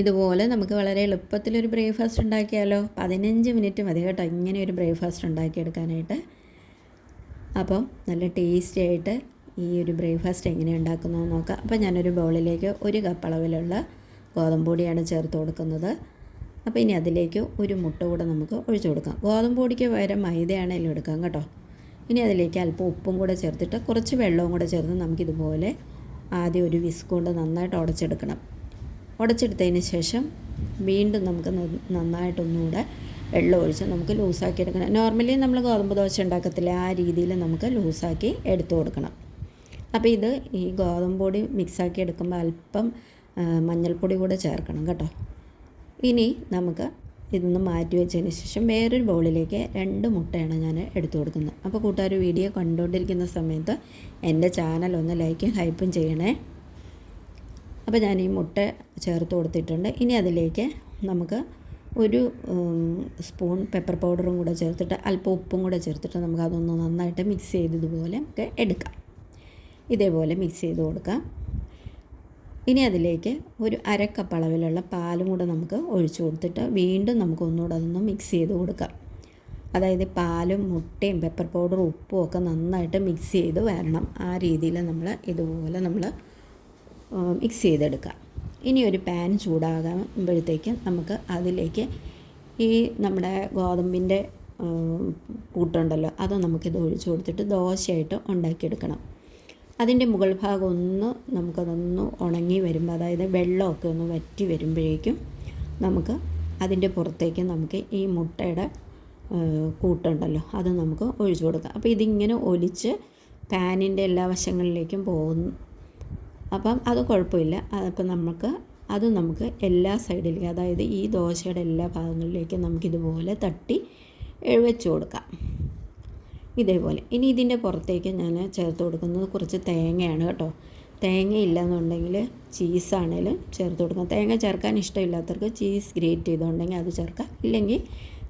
ഇതുപോലെ നമുക്ക് വളരെ എളുപ്പത്തിലൊരു ബ്രേക്ക്ഫാസ്റ്റ് ഉണ്ടാക്കിയാലോ? പതിനഞ്ച് മിനിറ്റ് മതി കേട്ടോ ഇങ്ങനെ ഒരു ബ്രേക്ക്ഫാസ്റ്റ് ഉണ്ടാക്കിയെടുക്കാനായിട്ട്. അപ്പം നല്ല ടേസ്റ്റി ആയിട്ട് ഈ ഒരു ബ്രേക്ക്ഫാസ്റ്റ് എങ്ങനെ ഉണ്ടാക്കുന്നതെന്ന് നോക്കാം. അപ്പം ഞാനൊരു ബൗളിലേക്ക് ഒരു കപ്പ് അളവിലുള്ള ഗോതമ്പ് പൊടിയാണ് ചേർത്ത് കൊടുക്കുന്നത്. അപ്പോൾ ഇനി അതിലേക്ക് ഒരു മുട്ട കൂടെ നമുക്ക് ഒഴിച്ചു കൊടുക്കാം. ഗോതമ്പ് പൊടിക്ക് മൈദയാണ് മൈദയാണെങ്കിലും എടുക്കാം കേട്ടോ. ഇനി അതിലേക്ക് അല്പം ഉപ്പും കൂടെ ചേർത്തിട്ട് കുറച്ച് വെള്ളവും കൂടെ ചേർത്ത് നമുക്കിതുപോലെ ആദ്യം ഒരു വിസ്ക് കൊണ്ട് നന്നായിട്ട് ഉടച്ചെടുക്കണം. ഉടച്ചെടുത്തതിന് ശേഷം വീണ്ടും നമുക്ക് നന്നായിട്ടൊന്നുകൂടെ വെള്ളം ഒഴിച്ച് നമുക്ക് ലൂസാക്കി എടുക്കണം. നോർമലി നമ്മൾ ഗോതമ്പ് ദോശ ഉണ്ടാക്കത്തില്ല ആ രീതിയിൽ നമുക്ക് ലൂസാക്കി എടുത്തു കൊടുക്കണം. അപ്പോൾ ഇത് ഈ ഗോതമ്പ് പൊടി മിക്സാക്കി എടുക്കുമ്പോൾ അല്പം മഞ്ഞൾപ്പൊടി കൂടെ ചേർക്കണം കേട്ടോ. ഇനി നമുക്ക് ഇതൊന്ന് മാറ്റി വെച്ചതിന് ശേഷം വേറൊരു ബൗളിലേക്ക് രണ്ട് മുട്ടയാണ് ഞാൻ എടുത്തു കൊടുക്കുന്നത്. അപ്പോൾ കൂട്ടുകാർ വീഡിയോ കണ്ടുകൊണ്ടിരിക്കുന്ന സമയത്ത് എന്റെ ചാനൽ ഒന്ന് ലൈക്കും ഹൈപ്പും ചെയ്യണേ. അപ്പോൾ ഞാൻ ഈ മുട്ട ചേർത്ത് കൊടുത്തിട്ടുണ്ട്. ഇനി അതിലേക്ക് നമുക്ക് ഒരു സ്പൂൺ പെപ്പർ പൗഡറും കൂടെ ചേർത്തിട്ട് അല്പം ഉപ്പും കൂടെ ചേർത്തിട്ട് നമുക്ക് അതൊന്ന് നന്നായിട്ട് മിക്സ് ചെയ്ത് ഇതുപോലെ ഒക്കെ എടുക്കാം. ഇതേപോലെ മിക്സ് ചെയ്ത് കൊടുക്കാം. ഇനി അതിലേക്ക് ഒരു അരക്കപ്പ് അളവിലുള്ള പാലും കൂടെ നമുക്ക് ഒഴിച്ചു കൊടുത്തിട്ട് വീണ്ടും നമുക്ക് ഒന്നുകൂടെ അതൊന്ന് മിക്സ് ചെയ്ത് കൊടുക്കാം. അതായത് പാലും മുട്ടയും പെപ്പർ പൗഡറും ഉപ്പും ഒക്കെ നന്നായിട്ട് മിക്സ് ചെയ്ത് വരണം. ആ രീതിയിൽ നമ്മൾ ഇതുപോലെ നമ്മൾ മിക്സ് ചെയ്തെടുക്കാം ഇനി ഒരു പാൻ ചൂടാകുമ്പോഴത്തേക്ക് നമുക്ക് അതിലേക്ക് ഈ നമ്മുടെ ഗോതമ്പിന്റെ കൂട്ടുണ്ടല്ലോ അത് നമുക്കിത് ഒഴിച്ചു കൊടുത്തിട്ട് ദോശയായിട്ട് ഉണ്ടാക്കിയെടുക്കണം. അതിന്റെ മുകൾ ഭാഗം ഒന്ന് നമുക്കതൊന്ന് ഉണങ്ങി വരുമ്പോൾ അതായത് വെള്ളമൊക്കെ ഒന്ന് വറ്റി വരുമ്പോഴേക്കും നമുക്ക് അതിന്റെ പുറത്തേക്ക് നമുക്ക് ഈ മുട്ടയുടെ കൂട്ടുണ്ടല്ലോ അത് നമുക്ക് ഒഴിച്ചു കൊടുക്കാം. അപ്പോൾ ഇതിങ്ങനെ ഒലിച്ച് പാനിന്റെ എല്ലാ വശങ്ങളിലേക്കും പോകുന്നു അപ്പം അത് കുഴപ്പമില്ല. അപ്പം നമുക്ക് അത് നമുക്ക് എല്ലാ സൈഡിലേക്കും അതായത് ഈ ദോശയുടെ എല്ലാ ഭാഗങ്ങളിലേക്കും നമുക്കിതുപോലെ തട്ടി വെച്ച് കൊടുക്കാം. ഇതേപോലെ. ഇനി ഇതിന്റെ പുറത്തേക്ക് ഞാൻ ചേർത്ത് കൊടുക്കുന്നത് കുറച്ച് തേങ്ങയാണ് കേട്ടോ. തേങ്ങ ഇല്ലയെന്നുണ്ടെങ്കിൽ ചീസാണേലും ചേർത്ത് കൊടുക്കാം. തേങ്ങ ചേർക്കാൻ ഇഷ്ടമില്ലാത്തവർക്ക് ചീസ് ഗ്രേറ്റ് ചെയ്തുണ്ടെങ്കിൽ അത് ചേർക്കാം. ഇല്ലെങ്കിൽ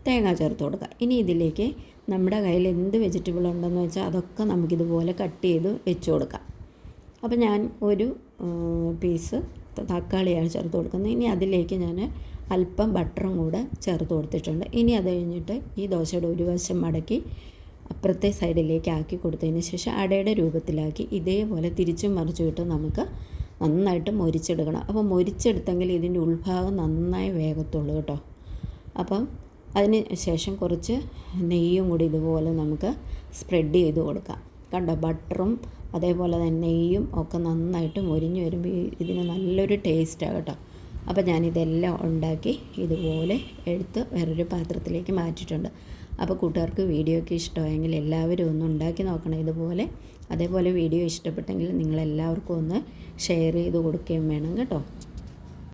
തേങ്ങ ചേർത്ത് കൊടുക്കാം. ഇനി ഇതിലേക്ക് നമ്മുടെ കയ്യിൽ എന്ത് വെജിറ്റബിൾ ഉണ്ടെന്ന് വെച്ചാൽ അതൊക്കെ നമുക്കിതുപോലെ കട്ട് ചെയ്ത് വെച്ച് കൊടുക്കാം. അപ്പോൾ ഞാൻ ഒരു പീസ് തക്കാളിയാണ് ചേർത്ത് കൊടുക്കുന്നത്. ഇനി അതിലേക്ക് ഞാൻ അല്പം ബട്ടറും കൂടെ ചേർത്ത് കൊടുത്തിട്ടുണ്ട്. ഇനി അത് കഴിഞ്ഞിട്ട് ഈ ദോശയുടെ ഒരു വശം മടക്കി അപ്പുറത്തെ സൈഡിലേക്ക് ആക്കി കൊടുത്തതിന് ശേഷം അടയുടെ രൂപത്തിലാക്കി ഇതേപോലെ തിരിച്ചും മറിച്ചും ഇട്ട് നമുക്ക് നന്നായിട്ട് മൊരിച്ചെടുക്കണം. അപ്പോൾ മൊരിച്ചെടുത്തെങ്കിൽ ഇതിന്റെ ഉൾഭാഗം നന്നായി വേഗത്തുള്ളൂ കേട്ടോ. അപ്പം അതിന് ശേഷം കുറച്ച് നെയ്യും കൂടി ഇതുപോലെ നമുക്ക് സ്പ്രെഡ് ചെയ്ത് കൊടുക്കാം. കണ്ടോ? ബട്ടറും അതേപോലെ തന്നെ നെയ്യും ഒക്കെ നന്നായിട്ട് മൊരിഞ്ഞ് വരുമ്പോൾ ഇതിന് നല്ലൊരു ടേസ്റ്റാണ് കേട്ടോ. അപ്പോൾ ഞാനിതെല്ലാം ഉണ്ടാക്കി ഇതുപോലെ എടുത്ത് വേറൊരു പാത്രത്തിലേക്ക് മാറ്റിയിട്ടുണ്ട്. അപ്പോൾ കൂട്ടുകാർക്ക് വീഡിയോ ഒക്കെ ഇഷ്ടമായെങ്കിൽ എല്ലാവരും ഒന്ന് ഉണ്ടാക്കി നോക്കണം ഇതുപോലെ. അതേപോലെ വീഡിയോ ഇഷ്ടപ്പെട്ടെങ്കിൽ നിങ്ങളെല്ലാവർക്കും ഒന്ന് ഷെയർ ചെയ്ത് കൊടുക്കുകയും വേണം കേട്ടോ.